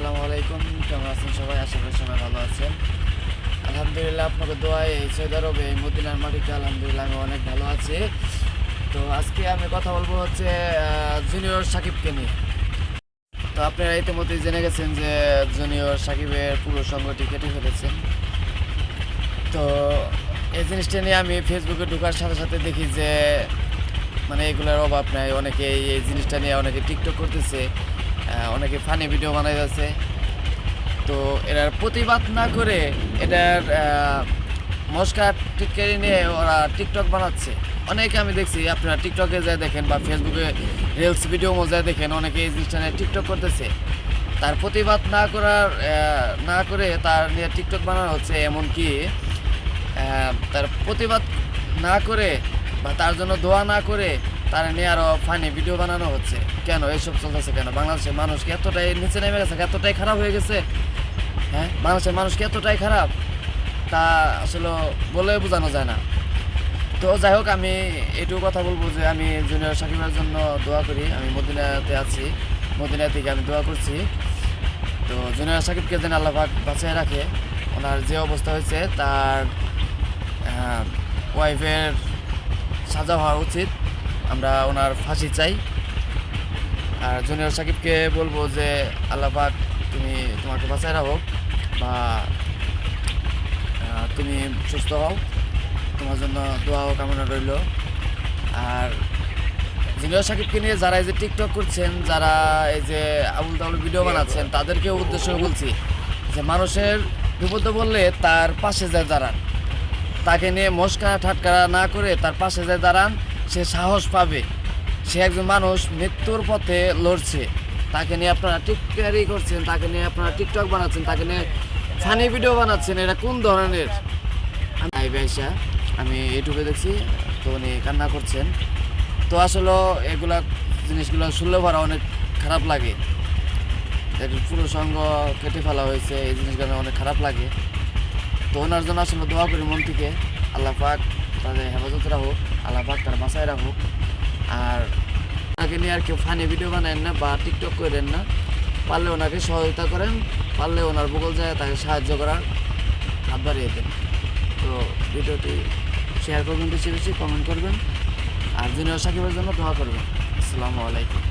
আসসালামু আলাইকুম, কেমন আছেন সবাই? আশা করি সবাই ভালো আছেন। আলহামদুলিল্লাহ আপনাকে দোয়ায় এই সৌদি আরবে এই মদিনার মাটিতে আলহামদুলিল্লাহ আমি অনেক ভালো আছি। তো আজকে আমি কথা বলব হচ্ছে জুনিয়র সাকিবকে নিয়ে। তো আপনারা ইতিমধ্যেই জেনে গেছেন যে জুনিয়র সাকিবের পুরো সংগঠি কেটে ফেলেছেন। তো এই জিনিসটা নিয়ে আমি ফেসবুকে ঢোকার সাথে সাথে দেখি যে মানে এগুলোর অভাব নাই। অনেকে এই জিনিসটা নিয়ে, অনেকে টিকটক করতেছে। অনেকে ফানি ভিডিও বানাই যাচ্ছে। তো এটার প্রতিবাদ না করে এটার মস্কা টিটকারি নিয়ে ওরা টিকটক বানাচ্ছে। অনেকে আমি দেখছি, আপনারা টিকটকে যায় দেখেন বা ফেসবুকে রিলস ভিডিও মজায় দেখেন, অনেকে এই জিনিসটা নিয়ে টিকটক করতেছে। তার প্রতিবাদ না করার না করে তার নিয়ে টিকটক বানানো হচ্ছে, এমনকি তার প্রতিবাদ না করে বা তার জন্য দোয়া না করে তার নিয়ে আরও ফানি ভিডিও বানানো হচ্ছে। কেন এইসব চলতেছে কেন? বাংলাদেশের মানুষ কি এতটাই নিচে নেমে গেছে? এতটাই খারাপ হয়ে গেছে? হ্যাঁ? বাংলাদেশের মানুষ কি এতটাই খারাপ? তা আসলে বলে বোঝানো যায় না। তো যাই হোক, আমি এটুকু কথা বলব যে আমি জুনিয়র সাকিবের জন্য দোয়া করি। আমি মদিনাতে আছি। মদিনা থেকে আমি দোয়া করছি। তো জুনিয়র সাকিবকে যেন আল্লাহ বাঁচিয়ে রাখে। ওনার যে অবস্থা হয়েছে, তার ওয়াইফের সাজা হওয়া উচিত। আমরা ওনার ফাঁসি চাই। আর জুনিয়র সাকিবকে বলব যে, আল্লাহ পাক তুমি তোমাকে বাঁচায় রাখো বা তুমি সুস্থ হও। তোমার জন্য দোয়াও কামনা রইল। আর জুনিয়র সাকিবকে নিয়ে যারা এই যে টিকটক করছেন, যারা এই যে আবুল তাবুল ভিডিও বানাচ্ছেন তাদেরকে উদ্দেশ্য বলছি যে, মানুষের বিপদ বললে তার পাশে যায় দাঁড়ান। তাকে নিয়ে মস্কা ঠাটকা না করে তার পাশে যায় দাঁড়ান। সে সাহস পাবে। সে একজন মানুষ মৃত্যুর পথে লড়ছে। তাকে নিয়ে আপনারা টিকটারি করছেন, তাকে নিয়ে আপনারা টিকটক বানাচ্ছেন, তাকে নিয়ে ফানি ভিডিও বানাচ্ছেন, এটা কোন ধরনের? আমি ব্যবসা আমি ইউটিউবে দেখছি, তো উনি কান্না করছেন। তো আসলে এগুলা জিনিসগুলো শুনলে ভরা অনেক খারাপ লাগে। পুরো সঙ্গ কেটে ফেলা হয়েছে, এই জিনিসগুলো অনেক খারাপ লাগে। তো ওনার জন্য আসলে দোয়া করি মন থেকে আল্লাহ পাক তাদের হেফাজত রাখুক। আল্লাহ পাক তার বাসায় রাখুক আর ওনাকে নিয়ে আর কেউ ফানি ভিডিও বানায় না বা টিকটক করে দেন না। পারলে ওনাকে সহযোগিতা করেন, পারলে ওনার ভূগোল যায় তাকে সাহায্য করার হাত বাড়িয়ে দেন। তো ভিডিওটি শেয়ার করবেন বেশি বেশি কমেন্ট করবেন। আর জুনিয়র সাকিবের জন্য দোয়া করবেন। আসসালামু আলাইকুম।